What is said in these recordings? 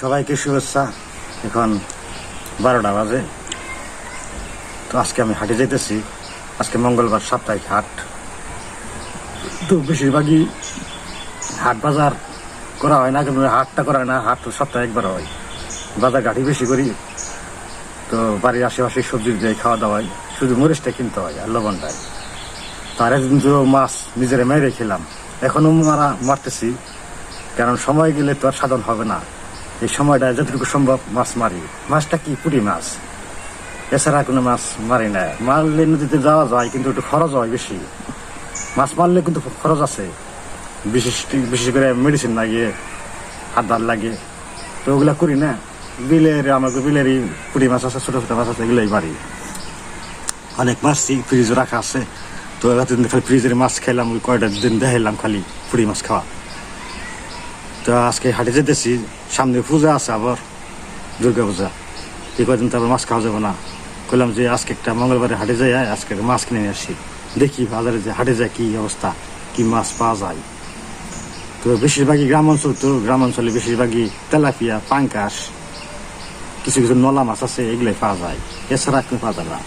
সবাইকে শুভেচ্ছা। এখন বারোটা বাজে। তো আজকে আমি হাটে যেতেছি আজকে মঙ্গলবার সাপ্তাহিক হাট। তো বেশিরভাগই হাট বাজার করা হয় না, কিন্তু হাটটা করা হয় না, হাট তো সপ্তাহে একবার হয়। বাজার ঘাটি বেশি করি। তো বাড়ির আশেপাশে সবজি দিয়ে খাওয়া দাওয়া হয়, শুধু মরিচটা কিনতে হয় আর লবণটায় তার একদিন তো মাছ নিজেরা মেরে খেলাম। এখনও মারা মারতেছি, কারণ সময় গেলে তো আর সাধন হবে না। এই সময়টা যতটুকু সম্ভব মাছ মারি। মাছটা কি পুরি মাছ? এছাড়া কোনো মাছ মারি না। মারলে নদীতে যাওয়া যায়, কিন্তু একটু খরচ হয় বেশি। মাছ মারলে কিন্তু খরচ আছে। বিশেষ বিশেষ করে মেডিসিন লাগে, হাত ধার লাগে। তো ওগুলা করি না। বিলের, আমাকে বিলেরই পুরি মাছ আছে, ছোটো ছোটো মাছ আছে, এগুলোই মারি। অনেক মাছই ফ্রিজে রাখা আছে। তো এতদিন খালি ফ্রিজের মাছ খেলাম, ওই কয়টা দিন দেখাইলাম খালি পুরি মাছ খাওয়া। তো আজকে হাটে যেতেছি, সামনে পূজা আছে আবার, দুর্গা পূজা। এই কদিন আবার মাছ খাওয়া যাবে না। বললাম যে আজকে একটা মঙ্গলবারে হাটে যাই আজকে একটা মাছ কিনে নিয়ে আসি। দেখি বাজারে যে হাটে যায় কি অবস্থা, কি মাছ পাওয়া যায়। তো বেশিরভাগই গ্রাম অঞ্চল তো, গ্রাম অঞ্চলে বেশিরভাগই তেলাপিয়া, পাঙ্কাশ, কিছু কিছু নলা মাছ আছে, এগুলোই পাওয়া যায়। এছাড়া কোনো পাওয়া যায় না।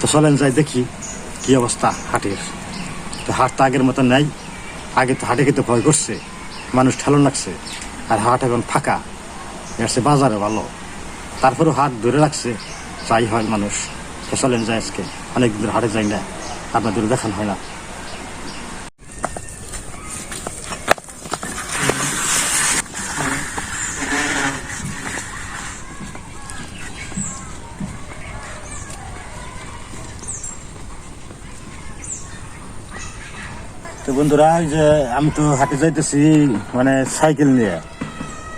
তো চলেন যাই দেখি কি অবস্থা হাটের। তো হাট তো আগের মতো নাই, আগে তো হাটে খেতে ভয় করছে। মানুষ ঠালন লাগছে, আর হাট এখন ফাঁকা। আসছে বাজারে ভালো। তারপরেও হাট ধরে রাখছে, যাই হয় মানুষ। চলেন যায় আজকে। অনেক দূর হাটে যায় না, আপনাদের দেখানো হয় না। বন্ধুরা যে আমি তো হাটে যাইতেছি মানে সাইকেল নিয়ে।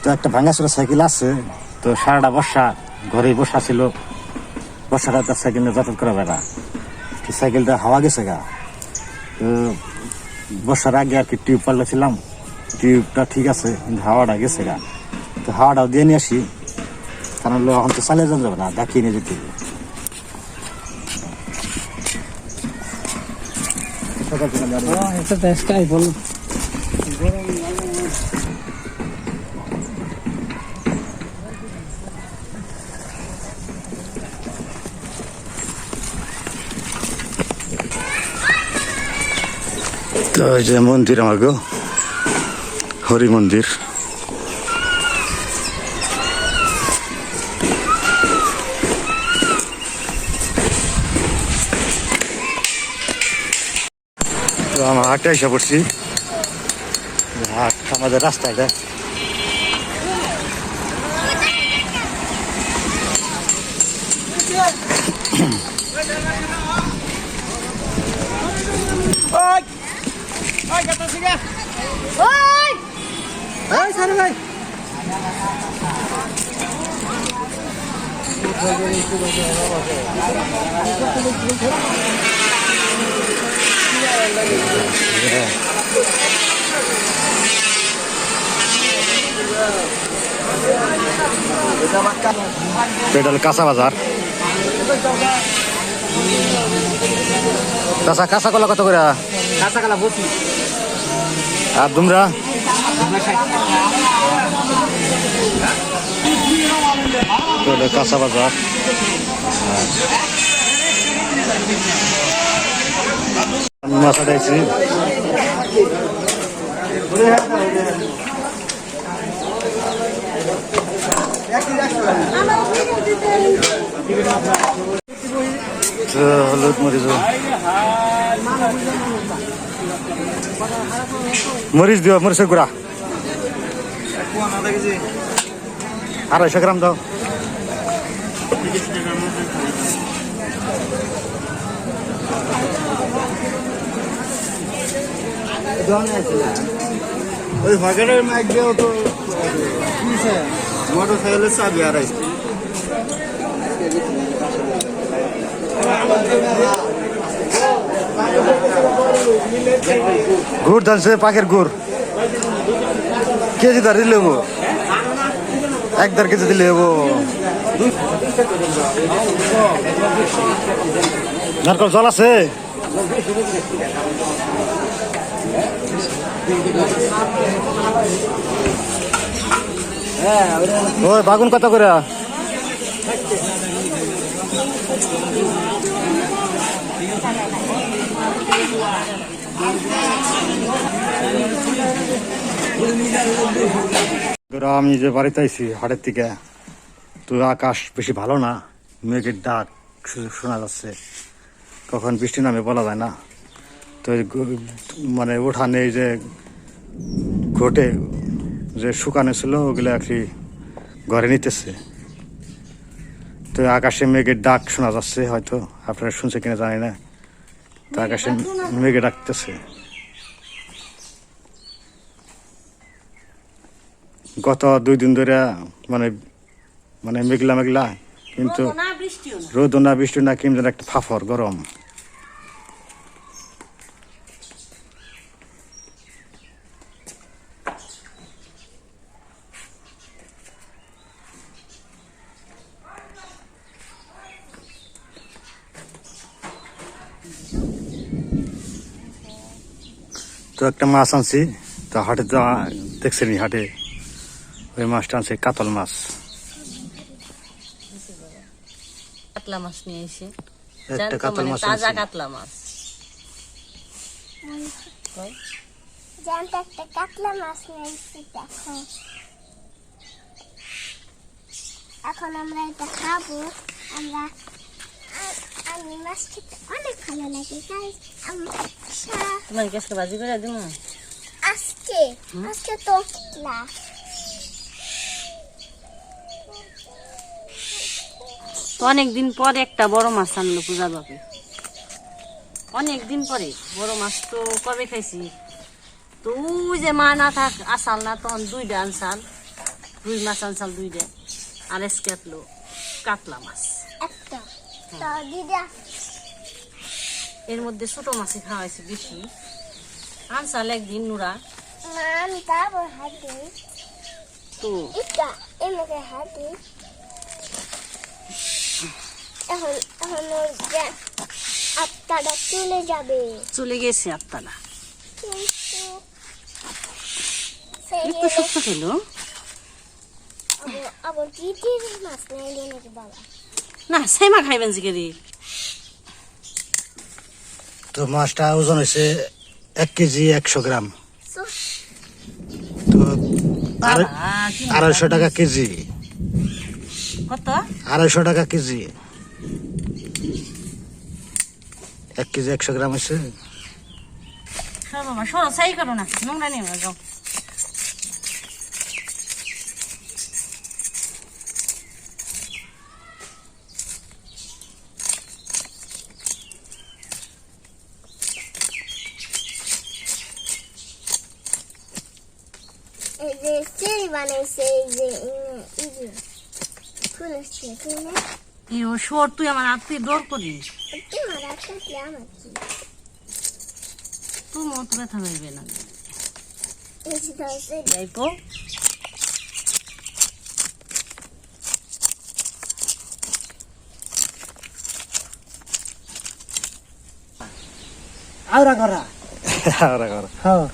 তো একটা ভাঙাচোরা সাইকেল আছে, তো সারাটা বর্ষা ঘরে বসা ছিল। বর্ষাটা তার সাইকেল নিয়ে যাতায়াত করা তো সাইকেলটা হাওয়া গেছে গা। তো বর্ষার আগে আর কি টিউব পাল্টেছিলাম। টিউবটা ঠিক আছে, কিন্তু হাওয়াটা গেছে গা। তো হাওয়াটাও দিয়ে নিয়ে আসি। কারণ এখন তো চালিয়ে যাওয়া যাবে না ডাকিয়ে নিয়ে যেতে হবে। এটা বলো তো এই যে মন্দির আমার গো হরি মন্দির হাটে এসে পড়ছি। হাট আমাদের রাস্তাটা ওই ওই সারে ভাই। পেডাল কাঁচা বাজার কাঁচা কাঁচা কলা কত করে কাঁচা কালা বসি আর তোমরা? কাঁচা বাজার আটাইছি তো হলুদ মরিচ মরিচ দিও মরিচের গুড়া। আড়াইশো গ্রাম দাও। ওই ভাগাড়ের মাইক দিয়েও তো মোটর সাইকেলের চাবি আর গুড় ধানছে পাখের গুড়। কেজি দাঁড়িয়ে লেবো এক দেড় কেজি দিলে হব। নারকল জল আছে? ওই বাগুন কত করে? আমি যে বাড়িতে আইছি, হাটের থেকে তো আকাশ বেশি ভালো না? মেঘের ডাক শোনা যাচ্ছে। কখন বৃষ্টি নামে বলা যায় না। তো মানে উঠানে যে ঘটে যে শুকানো ছিল ওগুলো আর কি ঘরে নিতেছে। তো আকাশে মেঘের ডাক শোনা যাচ্ছে হয়তো আপনারা শুনছে কিনা জানি না। তো আকাশে মেঘে ডাকতেছে। গত দুই দিন ধরে মানে মানে মেঘলা মেঘলা কিন্তু রোদ না বৃষ্টি না। কিন্তু একটা ফাফর গরম। তো একটা মাছ আনছি তো হাটে তো দেখছেনি হাটে। ওই মাছটা আনছে কাতল মাছ। কাতলা মাছ নিয়ে এসে। একটা কাতল মাছ তাজা কাতলা মাছ। জ্যান্ত একটা কাতলা মাছ নিয়েছি দেখো। এখন আমরা এটা খাব আমরা আ- মাছ খেতে অনেক ভালো লাগে তাই তোমার গ্যাসকে বাজি করে দিব আজকে আজকে তো তো অনেকদিন পরে একটা বড় মাছ আনলো পূজা বাপে। অনেক দিন পরে বড় মাছ তো কবে খাইছি? তো যে মা না থাক আসাল না তখন দুইটা আনসাল দুই মাছ আনসাল দুইটা আর এসকে আটলো কাতলা মাছ। এর মধ্যে ছোট মাছে খাওয়াইছে বেশি। আনসাল একদিন নুরা। তো? এখন আত্মাটা চলে যাবে। চলে গেছে একটু শুক্তো খেলো আবার কি মাছ নাইলে নাকি বাবা? না সেমা খাইবেন জিগেরি। তো মাছটা ওজন হয়েছে এক কেজি একশো গ্রাম। তো আড়াই- আড়াইশো টাকা কেজি। কত? আড়াইশো টাকা কেজি। এক কেজি একশো গ্রাম হয়েছে সরো বাবা সরো সাই করো না নোংরা নিয়ে যাও এই যে সিঁড়ি বানাইছে এই যে এই যে খুলেছে খুলে এই ও সর তুই আমার আত্মি ডর করিস। আমার কি তুই মত ব্যথা পাইবে না। এই যে ধর যাইবো আওরা করা। আরে আরে। হ্যাঁ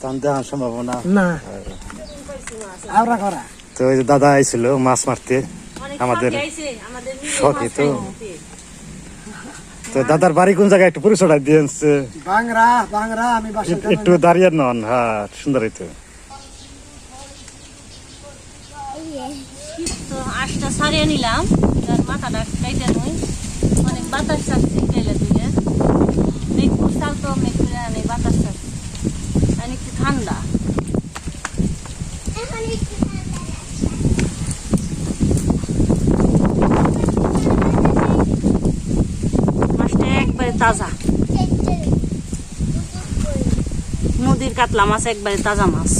তখন দেওয়ার সম্ভাবনা। না। আওরা করা। তো ওই যে দাদা আইছিল মাছ মারতে আমাদের শখই তো। তো দাদার বাড়ি কোন জায়গায় একটু পরিচয় দিয়ে। বাংরা বাংরা আমি একটু- একটু দাঁড়িয়ে নন হ্যাঁ সুন্দর তো তো আশটা সারিয়ে নিলাম এবার মাথাটা কাইতে নই। অনেক বাতাস চাচ্ছে মেঘপুর মেঘপুরে বাতাস আর ঠান্ডা এখন একটু ঠান্ডা মাছটা একবারে তাজা। নদীর কাতলা মাছ, একবারে তাজা মাছ।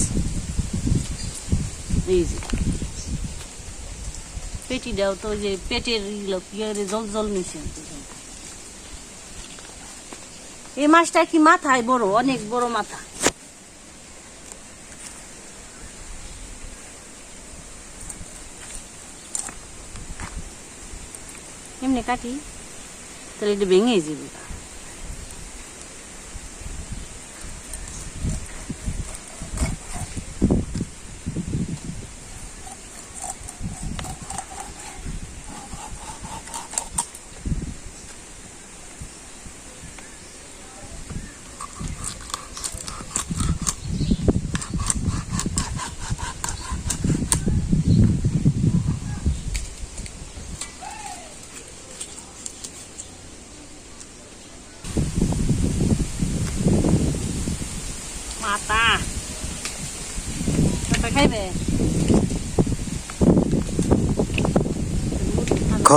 এই যে। পেটি দাও তো যে পেটের জল জল মিশে। এই মাছটা কি মাথায় বড়? অনেক বড় মাথা। এমনি কাটি, তাহলে এটা ভেঙে যাবে।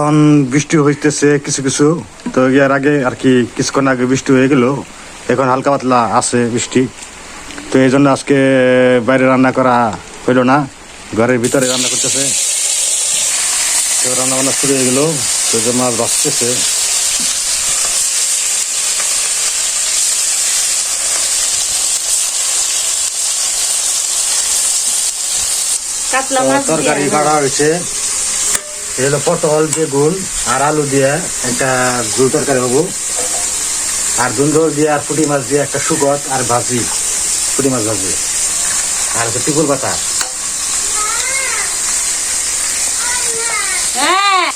এখন বৃষ্টি হইতেছে কিছু কিছু। তো এর আগে আর কি কিছুক্ষণ আগে বৃষ্টি হয়ে গেল এখন হালকা পাতলা আছে বৃষ্টি। তো এই জন্য আজকে বাইরে রান্না করা হইল না ঘরের ভিতরে রান্না করতেছে। তো রান্না বান্না শুরু হয়ে গেল তো যে মাছ বাঁচতেছে তরকারি কাটা হয়েছে। এটা হলো পটল বেগুন আর আলু দিয়ে একটা ঝুল তরকারি হব। আর দুন্দর দিয়ে আর পুঁটি মাছ দিয়ে একটা সুগত আর ভাজি পুঁটি মাছ ভাজি। আর হচ্ছে টিকুল পাতা। হ্যাঁ।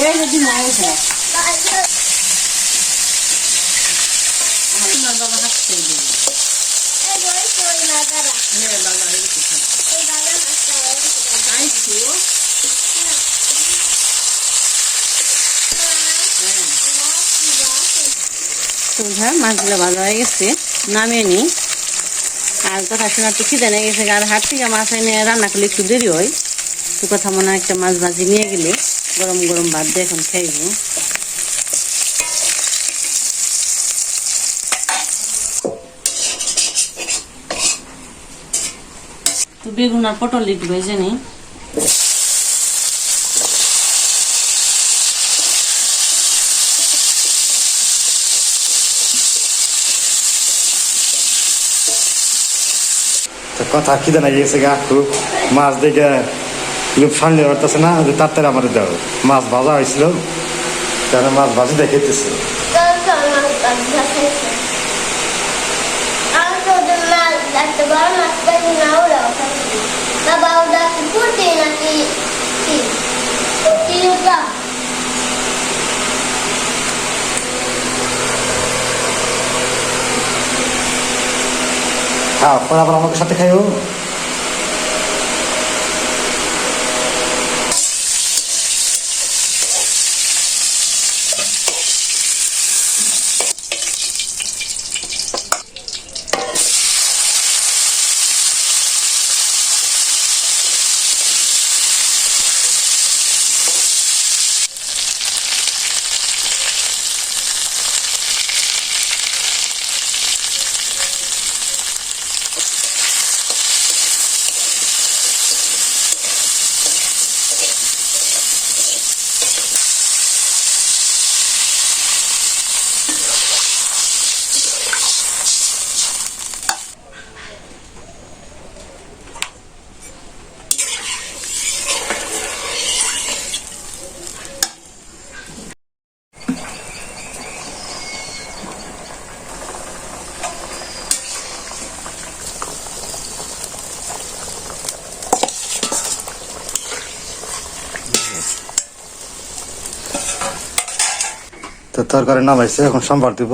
এই যদি মাছ আমার বাবা হাসতে দিবে এই বই কই লাগারা হ্যাঁ বাবা এরকম এই বাবা মাছটা আইছো তো হ্যাঁ মাছগুলো ভালো হয়ে গেছে, নামিয়ে নি আর কথা শোনা একটু খিদে নিয়ে গেছে আর হাট থেকে মাছ এনে রান্না করলে একটু দেরি হয়। তো কথা মনে হয় একটা মাছ ভাজি নিয়ে গেলে গরম গরম ভাত দিয়ে এখন খাইব তো বেগুন আর পটল একটু ভেজে কথা খিদে না গেছে গা খুব মাছ দেখে লোক সামনে পারতেছে না যে তাড়াতাড়ি আমার দাও মাছ ভাজা হয়েছিল তাহলে মাছ ভাজি দেখাইতেছে চল চল মাছ ভাজা খাইছে আমি তো ওদের মাছ একটা বড় মাছ দেখি না ওরাও খাইছে বাবা ওটা কি পুঁটি নাকি কি কি ওটা হ্যাঁ পরে আবার আমাকে সাথে খাইও। তো তরকারি নামাইছে এখন সোমবার দিব।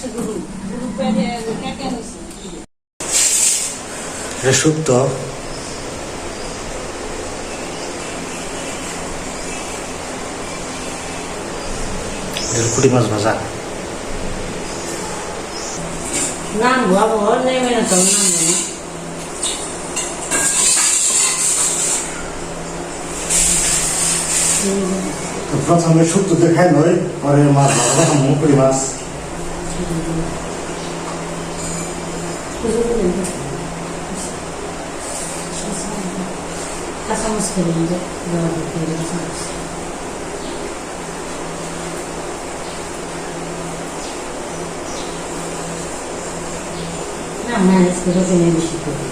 এটা মাছ ভাজা। নাম বাবা নেমে না তো নাম প্রথমে শুক্তো দেখাই নয় পরে মাছ ভাজা মুখ করি মাছ কাঁচামচ খেলেন যে কাঁচামচ না ম্যানেজ করে জেনে বেশি করি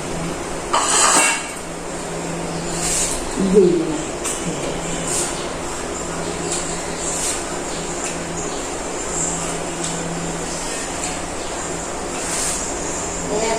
দিই না Muy sí. ¿Qué dices?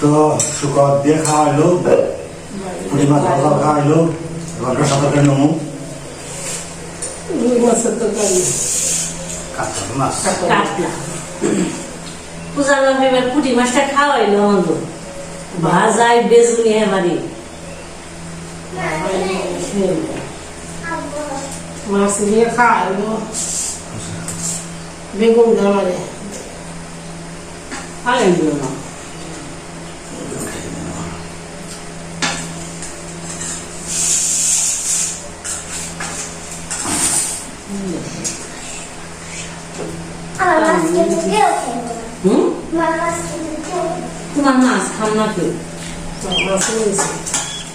তো শুকর দিয়ে খাওয়াইলো পুঁটি মাছ ভাজা খাওয়াইলো এবার রসা তরকারি নমু মাছের তরকারি কাঁচা মাছ। কাটলা পূজা বাবা এবার পুঁটি মাছটা খাওয়াইলো আমাদের ভাজাই বেজুনি এবারে মাছ দিয়ে খাওয়াইলো বেগুন গামারে খাওয়াইলো না আমার মাছকে তো কেউ তোমার মাছ খাম না কেউ মাছ নিয়েছে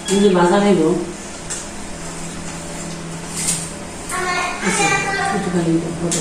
কিন্তু ভাজা খাইলো পুঁটি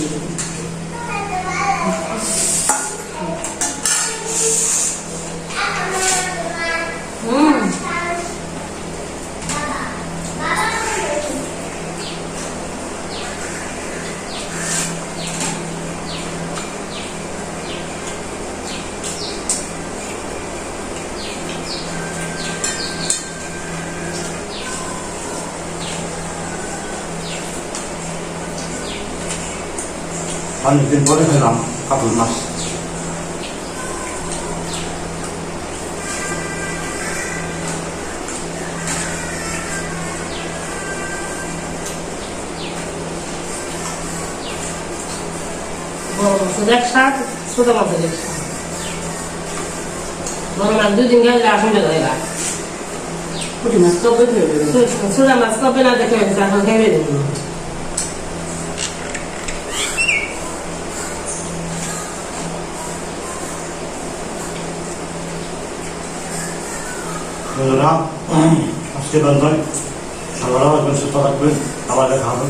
অনেকদিন পরে খেলাম কাতল মাছ। এক শাক ছোট মাছের এক শাক। বড় মাছ দুদিন গেলে আসুন যায় না পুঁটি মাছ কবে ছোট মাছ কবে না দেখে এখন খেয়ে দেবো। বন্ধুরা আজকে বন্ধন সবাই সুস্থ থাকবেন আবার দেখা হবে